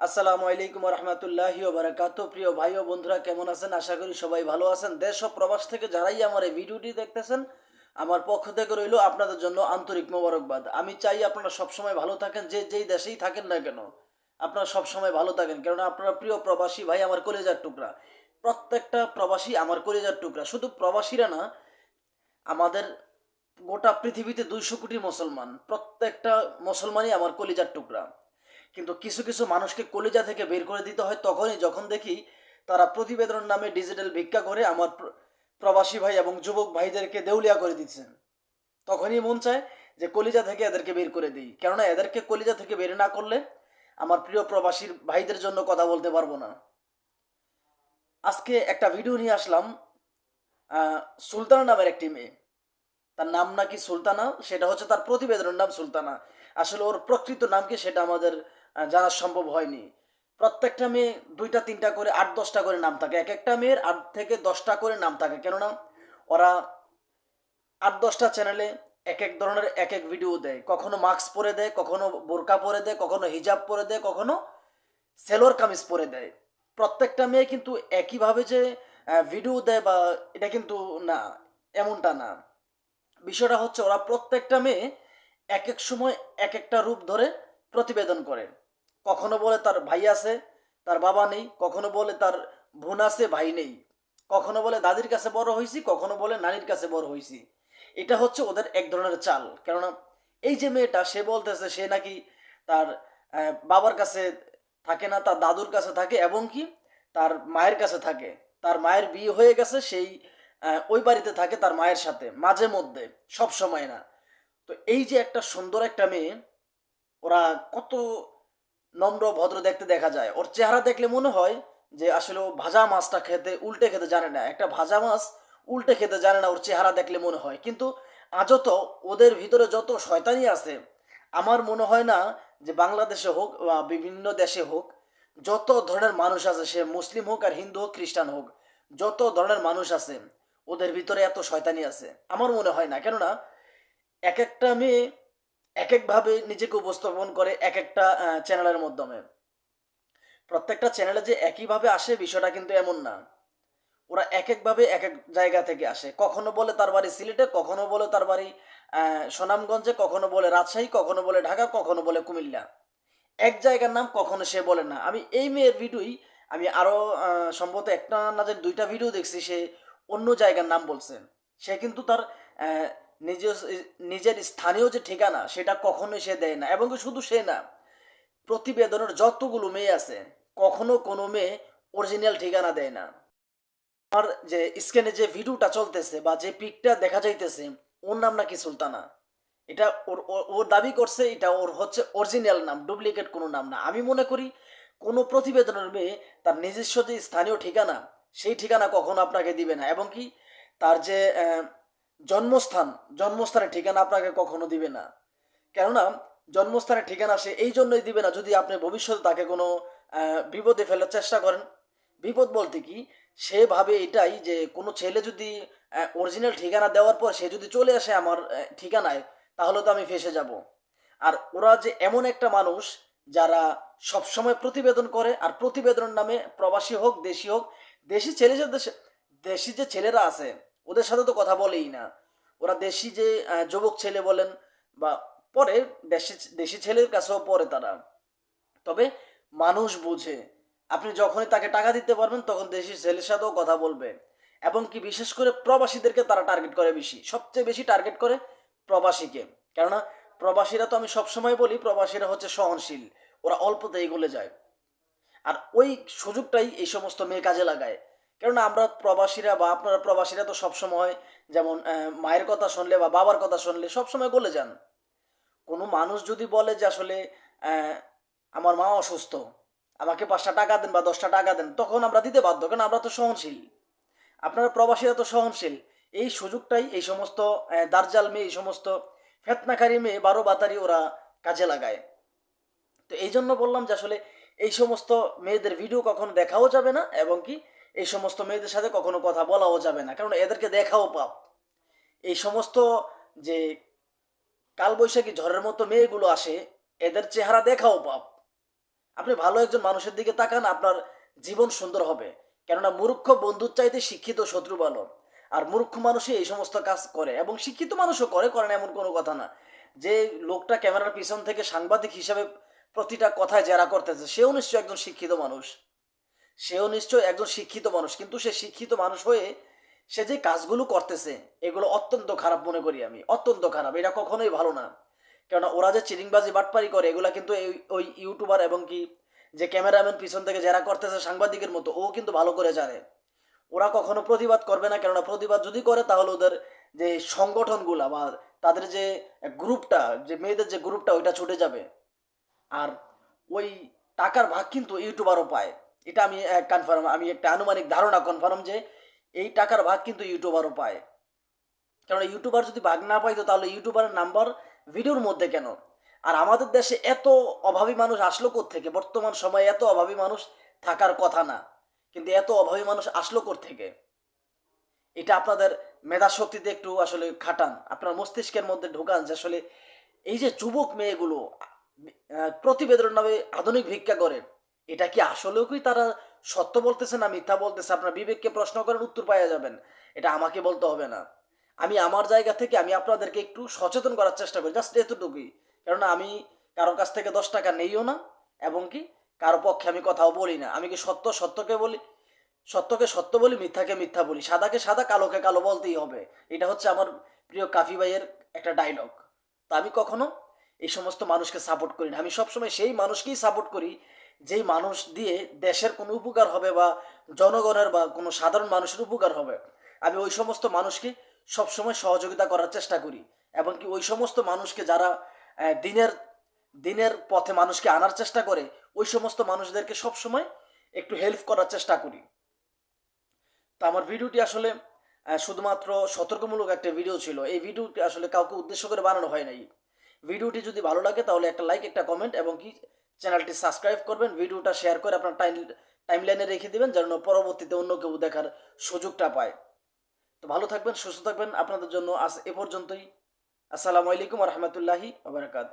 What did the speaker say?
আসসালামু আলাইকুম রহমতুল্লাহ বারাকাত প্রিয় ভাই ও বন্ধুরা, কেমন আছেন? আশা করি সবাই ভালো আছেন। দেশ ও প্রবাস থেকে যারাই আমার এই ভিডিওটি দেখতেছেন, আমার পক্ষ থেকে রইল আপনাদের জন্য আন্তরিক মোবারকবাদ। আমি চাই আপনারা সবসময় ভালো থাকেন, যে যেই দেশেই থাকেন না কেন, আপনারা সবসময় ভালো থাকেন। কেননা আপনারা প্রিয় প্রবাসী ভাই, আমার কলেজার টুকরা। প্রত্যেকটা প্রবাসী আমার কলেজার টুকরা। শুধু প্রবাসীরা না, আমাদের গোটা পৃথিবীতে দুইশো কোটি মুসলমান। প্রত্যেকটা মুসলমানই আমার কলিজার টুকরা। কিন্তু কিছু কিছু মানুষকে কলিজা থেকে বের করে দিতে হয়। তখনই যখন দেখি তারা প্রতিবেদন নামে ডিজিটাল ভিক্ষা করে আমার প্রবাসী ভাই এবং যুবক ভাইদেরকে দেউলিয়া করে দিচ্ছেন। তখনই মন চায় যে কলিজা থেকে এদেরকে বের করে দিই। কেননা এদেরকে কলিজা থেকে বের না করলে আমার প্রিয় প্রবাসীর ভাইদের জন্য কথা বলতে পারব না। আজকে একটা ভিডিও নিয়ে আসলাম সুলতানা নামের একটি মেয়ে। তার নাম নাকি সুলতানা, সেটা হচ্ছে তার প্রতিবেদনের নাম সুলতানা। আসলে ওর প্রকৃত নাম কি সেটা আমাদের জানা সম্ভব হয়নি। প্রত্যেকটা মেয়ে দুইটা, তিনটা করে, আট, দশটা করে নাম থাকে। এক একটা মেয়ের আট থেকে দশটা করে নাম থাকে। কেননা ওরা আট, দশটা চ্যানেলে এক এক ধরনের এক এক ভিডিও দেয়। কখনো মাস্ক পরে দেয়, কখনো বোরকা পরে দেয়, কখনো হিজাব পরে দেয়, কখনো সেলোয়ার কামিজ পরে দেয়। প্রত্যেকটা মেয়ে কিন্তু একইভাবে যে ভিডিও দেয় বা এটা কিন্তু না, এমনটা না। বিষয়টা হচ্ছে ওরা প্রত্যেকটা মেয়ে এক এক সময় এক একটা রূপ ধরে প্রতিবেদন করে কখনো বলে তার ভাই আছে, তার বাবা নেই। কখনো বলে তার বোন আছে, ভাই নেই। কখনো বলে দাদির কাছে বড় হয়েছি কখনো বলে নানির কাছে বড় হয়েছি এটা হচ্ছে ওদের এক ধরনের চাল। কেননা এই যে মেয়েটা, সে বলতেছে সে নাকি তার বাবার কাছে থাকে না, তার দাদুর কাছে থাকে এবং কি তার মায়ের কাছে থাকে। তার মায়ের বিয়ে হয়ে গেছে, সেই ওই বাড়িতে থাকে তার মায়ের সাথে, মাঝে মধ্যে, সব সময় না। তো এই যে একটা সুন্দর একটা মেয়ে ওরা কত নম্র ভদ্র দেখতে দেখা যায়। ওর চেহারা দেখলে মনে হয় যে আসলে ও ভাজা মাছটা খেতে, উল্টে খেতে জানে না। একটা ভাজা মাছ উল্টে খেতে জানে না, ওর চেহারা দেখলে মনে হয়। কিন্তু আজও তো ওদের ভিতরে যত শয়তানি আছে, আমার মনে হয় না যে বাংলাদেশে হোক বা বিভিন্ন দেশে হোক, যত ধরনের মানুষ আছে, সে মুসলিম হোক আর হিন্দু হোক, খ্রিস্টান হোক, যত ধরনের মানুষ আছে, ওদের ভিতরে এত শয়তানি আছে। আমার মনে হয় না। কেননা, এক একটা মেয়ে এক একভাবে নিজেকে উপস্থাপন করে এক একটা চ্যানেলের মাধ্যমে। প্রত্যেকটা চ্যানেলে যে একইভাবে আসে বিষয়টা কিন্তু এমন না। ওরা এক একভাবে এক এক জায়গা থেকে আসে। কখনো বলে তার বাড়ি সিলেটে, কখনো বলে তার বাড়ি সুনামগঞ্জে, কখনো বলে রাজশাহী, কখনো বলে ঢাকা, কখনো বলে কুমিল্লা। এক জায়গার নাম কখনো সে বলে না। আমি এই মেয়ের ভিডিওই আমি আরও সম্ভবত একটা না যে দুইটা ভিডিও দেখছি, সে অন্য জায়গার নাম বলছে। সে কিন্তু তার নিজের নিজের স্থানীয় যে ঠিকানা, সেটা কখনোই সে দেয় না এবং শুধু সে না, প্রতিবেদনের যতগুলো মেয়ে আছে, কখনো কোনো মেয়ে অরিজিনাল ঠিকানা দেয় না। আমার যে স্ক্রিনে যে ভিডিওটা চলতেছে বা যে পিকটা দেখা যাইতেছে, ওর নাম নাকি সুলতানা। এটা ওর ওর- দাবি করছে, এটা ওর হচ্ছে অরিজিনাল নাম ডুপ্লিকেট কোনো নাম না। আমি মনে করি, কোনো প্রতিবেদনের মেয়ে তার নিজস্ব যে স্থানীয় ঠিকানা, সেই ঠিকানা কখনো আপনাকে দিবে না। এবং কি, তার যে জন্মস্থান, জন্মস্থানের ঠিকানা আপনাকে কখনো দিবে না। কেননা, জন্মস্থানের ঠিকানা সে এই জন্যই দিবে না যদি আপনি ভবিষ্যতে তাকে কোনো বিপদে ফেলার চেষ্টা করেন। বিপদ বলতে কি, সে ভাবে এটাই যে কোনো ছেলে যদি অরিজিনাল ঠিকানা দেওয়ার পর সে যদি চলে আসে আমার ঠিকানায়, তাহলে তো আমি ফেসে যাব। আর ওরা যে এমন একটা মানুষ যারা সবসময় প্রতিবেদন করে, আর প্রতিবেদনের নামে প্রবাসী হোক, দেশি হোক, দেশি ছেলে দেশি যে ছেলেরা আছে ওদের সাথে তো কথা বলেই না। ওরা দেশি যে যুবক ছেলে বলেন বা পরে দেশি দেশি ছেলের কাছেও পড়ে তারা। তবে মানুষ বুঝে। আপনি যখনই তাকে টাকা দিতে পারবেন, তখন দেশি ছেলের সাথেও কথা বলবে। এবং কি বিশেষ করে প্রবাসীদেরকে তারা টার্গেট করে বেশি। সবচেয়ে বেশি টার্গেট করে প্রবাসীকে। কেননা প্রবাসীরা তো আমি সবসময় বলি, প্রবাসীরা হচ্ছে সহনশীল। ওরা অল্পতেই গলে যায়। আর ওই সুযোগটাই এই সমস্ত মেয়ে কাজে লাগায়। কেননা আমরা প্রবাসীরা বা আপনারা প্রবাসীরা তো সবসময় যেমন মায়ের কথা শুনলে বা বাবার কথা শুনলে সবসময় গলে যান। কোনো মানুষ যদি বলে যে আসলে আমার মা অসুস্থ, আমাকে পাঁচটা টাকা দেন বা দশটা টাকা দেন, তখন আমরা দিতে বাধ্য কারণ আমরা তো সহনশীল। আপনারা প্রবাসীরা তো সহনশীল। এই সুযোগটাই এই সমস্ত দার্জাল মেয়ে, এই সমস্ত ফেতনাকারী মেয়ে, বারো বাতারি ওরা কাজে লাগায়। তো এই জন্য বললাম যে আসলে এই সমস্ত মেয়েদের ভিডিও কখনো দেখাও যাবে না, এবং কি এই সমস্ত মেয়েদের সাথে কখনো কথা বলাও যাবে না, কারণ এদেরকে দেখাও পাপ। এই সমস্ত যে কালবৈশাখী ঝড়ের মতো মেয়েগুলো আসে, এদের চেহারা দেখাও পাপ। আপনি ভালো একজন মানুষের দিকে তাকান, আপনার জীবন সুন্দর হবে। কেননা মূর্খ বন্ধুর চাইতে শিক্ষিত শত্রু ভালো। আর মূর্খ মানুষই এই সমস্ত কাজ করে, এবং শিক্ষিত মানুষও করে করে না এমন কোনো কথা না। যে লোকটা ক্যামেরার পিছন থেকে সাংবাদিক হিসাবে প্রতিটা কথায় জেরা করতেছে, সেও নিশ্চয়ই একজন শিক্ষিত মানুষ। সেও নিশ্চয়ই একজন শিক্ষিত মানুষ, কিন্তু সে শিক্ষিত মানুষ হয়ে সে যে কাজগুলো করতেছে, এগুলো অত্যন্ত খারাপ মনে করি আমি, অত্যন্ত খারাপ। এটা কখনোই ভালো না। কেননা ওরা যে চিরিংবাজি, বাটপারি করে, এগুলা কিন্তু ওই ইউটিউবার এবং কি যে ক্যামেরাম্যান পিছন থেকে যারা করতেছে সাংবাদিকের মতো, ও কিন্তু ভালো করে জানে। ওরা কখনো প্রতিবাদ করবে না, কেননা প্রতিবাদ যদি করে, তাহলে ওদের যে সংগঠনগুলো বা তাদের যে গ্রুপটা, যে মেয়েদের যে গ্রুপটা, ওইটা ছুটে যাবে। আর ওই টাকার ভাগ কিন্তু ইউটিউবারও পায়। এটা আমি কনফার্ম আমি একটা আনুমানিক ধারণা কনফার্ম যে এই টাকার ভাগ কিন্তু ইউটিউবারও পায়। কারণ ইউটিউবার যদি ভাগ না পাইতো, তাহলে ইউটিউবারের নাম্বার ভিডিওর মধ্যে কেন? আর আমাদের দেশে এত অভাবী মানুষ আসলো থেকে বর্তমান সময়ে এত অভাবী মানুষ থাকার কথা না, কিন্তু এত অভাবী মানুষ আসলো থেকে এটা আপনাদের মেধা শক্তিতে একটু আসলে খাটান, আপনার মস্তিষ্কের মধ্যে ঢোকান যে আসলে এই যে যুবক মেয়েগুলো প্রতিবেদন নামে আধুনিক ভিক্ষা করে এটা কি আসলেও কি তারা সত্য বলতেছে না মিথ্যা বলতেছে? আপনার বিবেককে প্রশ্ন করেন, উত্তর পাওয়া যাবেন। এটা আমাকে বলতে হবে না। আমি আমার জায়গা থেকে আমি আপনাদেরকে একটু সচেতন করার চেষ্টা করি, জাস্ট এতটুকুই। কেননা আমি কারোর কাছ থেকে দশ টাকা নেইও না, এবং কি কারও পক্ষে আমি কথাও বলি না। আমি কি সত্য সত্যকে বলি? সত্যকে সত্য বলি, মিথ্যাকে মিথ্যা বলি। সাদাকে সাদা, কালোকে কালো বলতেই হবে। এটা হচ্ছে আমার প্রিয় কাফি ভাইয়ের একটা ডায়লগ তা আমি কখনো এই সমস্ত মানুষকে সাপোর্ট করি না। আমি সবসময় সেই মানুষকেই সাপোর্ট করি যেই মানুষ দিয়ে দেশের কোনো উপকার হবে বা জনগণের বা কোনো সাধারণ মানুষের উপকার হবে, আমি ওই সমস্ত মানুষকে সবসময় সহযোগিতা করার চেষ্টা করি এবং কি ওই সমস্ত মানুষকে যারা দিনের দিনের পথে মানুষকে আনার চেষ্টা করে, ওই সমস্ত মানুষদেরকে সবসময় একটু হেল্প করার চেষ্টা করি। তো আমার ভিডিওটি আসলে শুধুমাত্র সতর্কমূলক একটা ভিডিও ছিল। এই ভিডিওটি আসলে কাউকে উদ্দেশ্য করে বানানো হয় নাই। ভিডিওটি যদি ভালো লাগে তাহলে একটা লাইক একটা কমেন্ট এবং কি চ্যানেলটি সাবস্ক্রাইব করবেন, ভিডিওটা শেয়ার করে আপনার টাইম টাইম লাইনে রেখে দেবেন, যেন পরবর্তীতে অন্য কেউ দেখার সুযোগটা পায়। তো ভালো থাকবেন, সুস্থ থাকবেন, আপনাদের জন্য আজ এ পর্যন্তই। আসসালামু আলাইকুম রহমতুল্লাহি আবরকাত